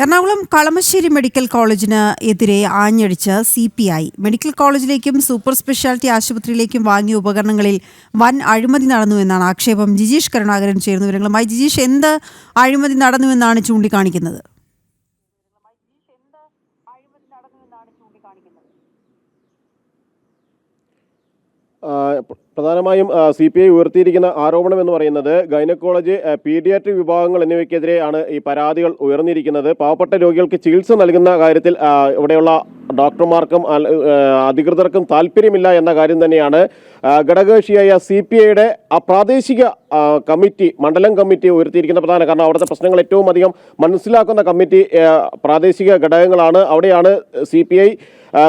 Ernakulam Kalamassery medical കോളേജിന് എതിരെ ആഞ്ഞടിച്ച് സി പി ഐ. മെഡിക്കൽ കോളേജിലേക്കും സൂപ്പർ സ്പെഷ്യാലിറ്റി ആശുപത്രിയിലേക്കും വാങ്ങിയ ഉപകരണങ്ങളിൽ വൻ അഴിമതി നടന്നു എന്നാണ് ആക്ഷേപം. ജിജീഷ് കരുണാകരൻ ചേർന്ന വിവരങ്ങളുമായി. ജിജീഷ് എന്ത് അഴിമതി നടന്നുവെന്നാണ് ചൂണ്ടിക്കാണിക്കുന്നത്? ആ, പ്ര- പ്രധാനമായും സി പി ഐ ഉയർത്തിയിരിക്കുന്ന ആരോപണം എന്ന് പറയുന്നത് ഗൈനക്കോളജി പീഡിയാട്രിക് വിഭാഗങ്ങൾ എന്നിവയ്ക്കെതിരെയാണ് ഈ പരാതികൾ ഉയർന്നിരിക്കുന്നത്. പാവപ്പെട്ട രോഗികൾക്ക് ചികിത്സ നൽകുന്ന കാര്യത്തിൽ ഇവിടെയുള്ള ഡോക്ടർമാർക്കും അധികൃതർക്കും താല്പര്യമില്ല എന്ന കാര്യം തന്നെയാണ്. ഘടകകക്ഷിയായ സി പി ഐയുടെ ആ പ്രാദേശിക കമ്മിറ്റി മണ്ഡലം കമ്മിറ്റി ഉയർത്തിയിരിക്കുന്ന പ്രധാന കാരണം അവിടുത്തെ പ്രശ്നങ്ങൾ ഏറ്റവും അധികം മനസ്സിലാക്കുന്ന കമ്മിറ്റി പ്രാദേശിക ഘടകങ്ങളാണ്. അവിടെയാണ് സി പി ഐ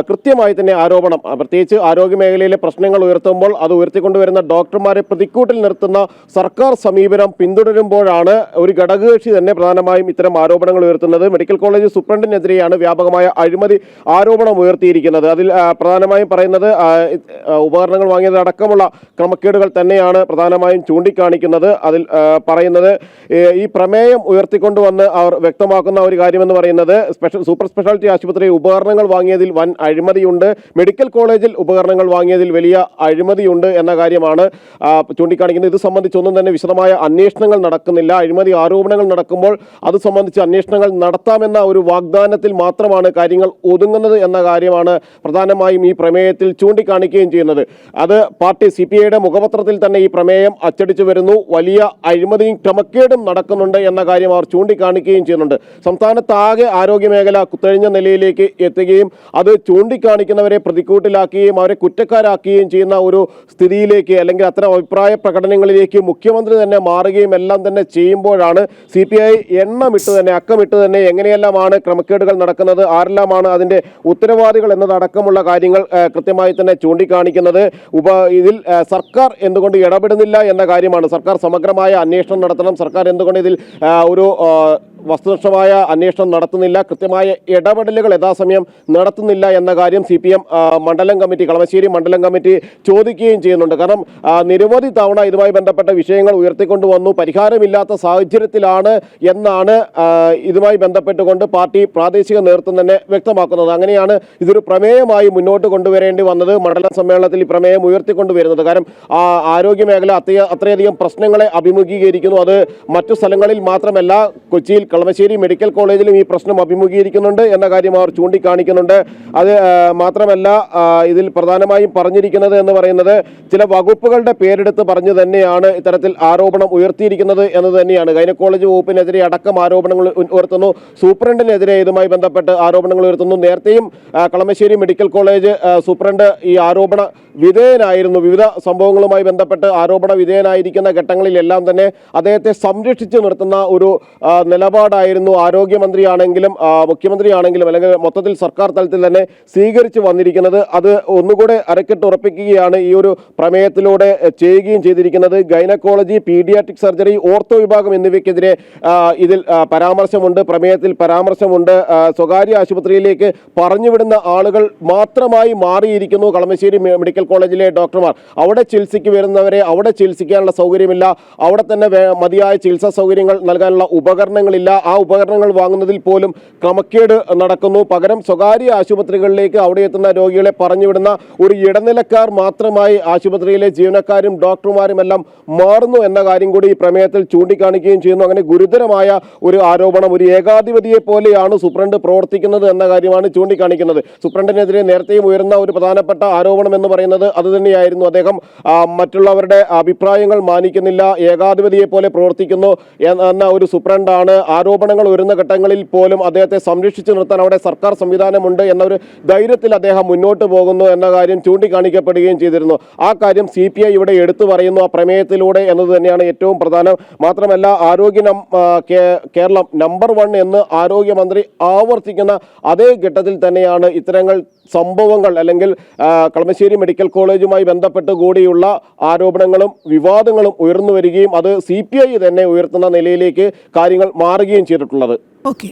കൃത്യമായി തന്നെ ആരോപണം. പ്രത്യേകിച്ച് ആരോഗ്യ മേഖലയിലെ പ്രശ്നങ്ങൾ ഉയർത്തുമ്പോൾ അത് ഉയർത്തിക്കൊണ്ടുവരുന്ന ഡോക്ടർമാരെ പ്രതിക്കൂട്ടിൽ നിർത്തുന്ന സർക്കാർ സമീപനം പിന്തുടരുമ്പോഴാണ് ഒരു ഘടകകക്ഷി തന്നെ പ്രധാനമായും ഇത്തരം ആരോപണങ്ങൾ ഉയർത്തുന്നത്. മെഡിക്കൽ കോളേജ് സൂപ്രണ്ടിനെതിരെയാണ് വ്യാപകമായ അഴിമതി ആരോപണം ഉയർത്തിയിരിക്കുന്നത്. അതിൽ പ്രധാനമായും പറയുന്നത് ഉപകരണങ്ങൾ വാങ്ങിയത് അടക്കമുള്ള ക്രമക്കേടുകൾ തന്നെയാണ് പ്രധാനമായും ചൂണ്ടിക്കാണിക്കുന്നത്. അതിൽ പറയുന്നത് ഈ പ്രമേയം ഉയർത്തിക്കൊണ്ടുവന്ന് അവർ വ്യക്തമാക്കുന്ന ഒരു കാര്യമെന്ന് പറയുന്നത് സ്പെഷ്യൽ സൂപ്പർ സ്പെഷ്യാലിറ്റി ആശുപത്രി ഉപകരണങ്ങൾ വാങ്ങിയതിൽ വൻ അഴിമതിയുണ്ട്. മെഡിക്കൽ കോളേജിൽ ഉപകരണങ്ങൾ വാങ്ങിയതിൽ വലിയ അഴിമതിയുണ്ട് എന്ന കാര്യമാണ് ചൂണ്ടിക്കാണിക്കുന്നത്. ഇത് സംബന്ധിച്ചൊന്നും തന്നെ വിശദമായ അന്വേഷണങ്ങൾ നടക്കുന്നില്ല. അഴിമതി ആരോപണങ്ങൾ നടക്കുമ്പോൾ അത് സംബന്ധിച്ച് അന്വേഷണങ്ങൾ നടത്താമെന്ന ഒരു വാഗ്ദാനത്തിൽ മാത്രമാണ് കാര്യങ്ങൾ ഒതുങ്ങുന്നത് എന്ന കാര്യമാണ് പ്രധാനമായും ഈ പ്രമേയത്തിൽ ചൂണ്ടിക്കാണിക്കുകയും ചെയ്യുന്നത്. അത് പാർട്ടി സി പി ഐയുടെ മുഖപത്രത്തിൽ തന്നെ ഈ പ്രമേയം അച്ചടിച്ചു വരുന്നു. വലിയ അഴിമതിയും ക്രമക്കേടും നടക്കുന്നുണ്ട് എന്ന കാര്യം അവർ ചൂണ്ടിക്കാണിക്കുകയും ചെയ്യുന്നുണ്ട്. സംസ്ഥാനത്താകെ ആരോഗ്യ മേഖല കുത്തഴിഞ്ഞ നിലയിലേക്ക് എത്തുകയും അത് ചൂണ്ടിക്കാണിക്കുന്നവരെ പ്രതിക്കൂട്ടിലാക്കുകയും അവരെ കുറ്റക്കാരാക്കുകയും ചെയ്യുന്ന ഒരു സ്ഥിതിയിലേക്ക് അല്ലെങ്കിൽ അത്തരം അഭിപ്രായ പ്രകടനങ്ങളിലേക്ക് മുഖ്യമന്ത്രി തന്നെ മാറുകയും എല്ലാം തന്നെ ചെയ്യുമ്പോഴാണ് സി പി ഐ എണ്ണമിട്ട് തന്നെ അക്കമിട്ട് തന്നെ എങ്ങനെയെല്ലാമാണ് ക്രമക്കേടുകൾ നടക്കുന്നത് ആരെല്ലാമാണ് അതിന്റെ ഉത്തരവാദികൾ എന്നതടക്കമുള്ള കാര്യങ്ങൾ കൃത്യമായി തന്നെ ചൂണ്ടിക്കാണിക്കുന്നത് ഉപ ഇതിൽ സർക്കാർ എന്തുകൊണ്ട് ഇടപെടുന്നില്ല എന്ന കാര്യമാണ്. സർക്കാർ സമഗ്രമായ അന്വേഷണം നടത്തണം. സർക്കാർ എന്തുകൊണ്ട് ഇതിൽ ഒരു വസ്തുനിഷ്ഠമായ അന്വേഷണം നടത്തുന്നില്ല. കൃത്യമായ ഇടപെടലുകൾ യഥാസമയം നടത്തുന്നില്ല എന്ന കാര്യം സി പി എം മണ്ഡലം കമ്മിറ്റി കളമശ്ശേരി മണ്ഡലം കമ്മിറ്റി ചോദിക്കുകയും ചെയ്യുന്നുണ്ട്. കാരണം നിരവധി തവണ ഇതുമായി ബന്ധപ്പെട്ട വിഷയങ്ങൾ ഉയർത്തിക്കൊണ്ടുവന്നു പരിഹാരമില്ലാത്ത സാഹചര്യത്തിലാണ് എന്നാണ് ഇതുമായി ബന്ധപ്പെട്ടുകൊണ്ട് പാർട്ടി പ്രാദേശിക നേതൃത്വം തന്നെ വ്യക്തമാക്കുന്നത്. അങ്ങനെയാണ് ഇതൊരു പ്രമേയമായി മുന്നോട്ട് കൊണ്ടുവരേണ്ടി വന്നത്. മണ്ഡലം സമ്മേളനത്തിൽ ഈ പ്രമേയം ഉയർത്തിക്കൊണ്ടുവരുന്നത്. കാരണം ആ ആരോഗ്യ മേഖല അത്രയ അത്രയധികം പ്രശ്നങ്ങളെ അഭിമുഖീകരിക്കുന്നു. അത് മറ്റു സ്ഥലങ്ങളിൽ മാത്രമല്ല കൊച്ചിയിൽ കളമശ്ശേരി മെഡിക്കൽ കോളേജിലും ഈ പ്രശ്നം അഭിമുഖീകരിക്കുന്നുണ്ട് എന്ന കാര്യം അവർ ചൂണ്ടിക്കാണിക്കുന്നുണ്ട്. അത് മാത്രമല്ല ഇതിൽ പ്രധാനമായും പറഞ്ഞിരിക്കുന്നത് എന്ന് പറയുന്നത് ചില വകുപ്പുകളുടെ പേരെടുത്ത് പറഞ്ഞു തന്നെയാണ് ഇത്തരത്തിൽ ആരോപണം ഉയർത്തിയിരിക്കുന്നത് എന്ന് തന്നെയാണ്. ഗൈനക്കോളജ് വകുപ്പിനെതിരെ അടക്കം ആരോപണങ്ങൾ ഉയർത്തുന്നു. സൂപ്രണ്ടിനെതിരെ ഇതുമായി ബന്ധപ്പെട്ട് ആരോപണങ്ങൾ ഉയർത്തുന്നു. നേരത്തെയും കളമശ്ശേരി മെഡിക്കൽ കോളേജ് സൂപ്രണ്ട് ഈ ആരോപണ വിധേയനായിരുന്നു. വിവിധ സംഭവങ്ങളുമായി ബന്ധപ്പെട്ട് ആരോപണ വിധേയനായിരിക്കുന്ന ഘട്ടങ്ങളിലെല്ലാം തന്നെ അദ്ദേഹത്തെ സംരക്ഷിച്ചു നിർത്തുന്ന ഒരു നിലപാടായിരുന്നു ആരോഗ്യമന്ത്രിയാണെങ്കിലും മുഖ്യമന്ത്രിയാണെങ്കിലും അല്ലെങ്കിൽ മൊത്തത്തിൽ സർക്കാർ തലത്തിൽ തന്നെ സ്വീകരിച്ചു വന്നിരിക്കുന്നത്. അത് ഒന്നുകൂടെ അരക്കിട്ട് ഉറപ്പിക്കുകയാണ് ഈ ഒരു പ്രമേയത്തിലൂടെ ചെയ്യുകയും ചെയ്തിരിക്കുന്നത്. ഗൈനക്കോളജി പീഡിയാട്രിക് സർജറി ഓർത്തോ വിഭാഗം എന്നിവയ്ക്കെതിരെ ഇതിൽ പരാമർശമുണ്ട്. പ്രമേയത്തിൽ പരാമർശമുണ്ട്. സ്വകാര്യ ആശുപത്രിയിലേക്ക് പറഞ്ഞുവിടുന്ന ആളുകൾ മാത്രമായി മാറിയിരിക്കുന്നു. കളമശ്ശേരി മെഡിക്കൽ കോളേജിലെ ഡോക്ടർമാർ. അവിടെ ചികിത്സയ്ക്ക് വരുന്നവരെ അവിടെ ചികിത്സിക്കാനുള്ള സൗകര്യമില്ല. അവിടെ തന്നെ മതിയായ ചികിത്സാ സൗകര്യങ്ങൾ നൽകാനുള്ള ഉപകരണങ്ങളില്ല. ആ ഉപകരണങ്ങൾ വാങ്ങുന്നതിൽ പോലും ക്രമക്കേട് നടക്കുന്നു. പകരം സ്വകാര്യ ആശുപത്രികളിലേക്ക് അവിടെ എത്തുന്ന രോഗികളെ പറഞ്ഞുവിടുന്ന ഒരു ഇടനിലക്കാർ മാത്രമായി ആശുപത്രിയിലെ ജീവനക്കാരും ഡോക്ടർമാരും എല്ലാം മാറുന്നു എന്ന കാര്യം കൂടി ഈ പ്രമേയത്തിൽ ചൂണ്ടിക്കാണിക്കുകയും ചെയ്യുന്നു. അങ്ങനെ ഗുരുതരമായ ഒരു ആരോപണം ഒരു ഏകാധിപതിയെ പോലെയാണ് സൂപ്രണ്ട് പ്രവർത്തിക്കുന്നത് എന്ന കാര്യമാണ് ചൂണ്ടിക്കാണിക്കുന്നത് സൂപ്രണ്ടിനെതിരെ നേരത്തെയും ഉയർന്ന ഒരു പ്രധാനപ്പെട്ട ആരോപണം എന്ന് പറയുന്നത് അത് തന്നെയായിരുന്നു. അദ്ദേഹം മറ്റുള്ളവരുടെ അഭിപ്രായങ്ങൾ മാനിക്കുന്നില്ല ഏകാധിപതിയെ പോലെ പ്രവർത്തിക്കുന്നു എന്ന ഒരു സൂപ്രണ്ടാണ്. ആരോപണങ്ങൾ ഉയരുന്ന ഘട്ടങ്ങളിൽ പോലും അദ്ദേഹത്തെ സംരക്ഷിച്ചു നിർത്താൻ അവിടെ സർക്കാർ സംവിധാനമുണ്ട് എന്ന ഒരു ധൈര്യത്തിൽ അദ്ദേഹം മുന്നോട്ട് പോകുന്നു എന്ന കാര്യം ചൂണ്ടിക്കാണിക്കപ്പെടുകയും ചെയ്തിരുന്നു. ആ കാര്യം സി പി ഐ ഇവിടെ എടുത്തു പറയുന്നു. ആ പ്രമേയത്തിലൂടെ എന്നത് തന്നെയാണ് ഏറ്റവും പ്രധാനം. മാത്രമല്ല ആരോഗ്യ കേരളം നമ്പർ വൺ എന്ന് ആരോഗ്യമന്ത്രി ആവർത്തിക്കുന്ന അതേ ഘട്ടത്തിൽ തന്നെയാണ് ഇത്തരങ്ങൾ സംഭവങ്ങൾ അല്ലെങ്കിൽ കളമശ്ശേരി മെഡിക്കൽ കോളേജുമായി ബന്ധപ്പെട്ട് കൂടിയുള്ള ആരോപണങ്ങളും വിവാദങ്ങളും ഉയർന്നു വരികയും അത് സി തന്നെ ഉയർത്തുന്ന നിലയിലേക്ക് കാര്യങ്ങൾ മാറുകയും ചെയ്തിട്ടുള്ളത്. ഓക്കെ.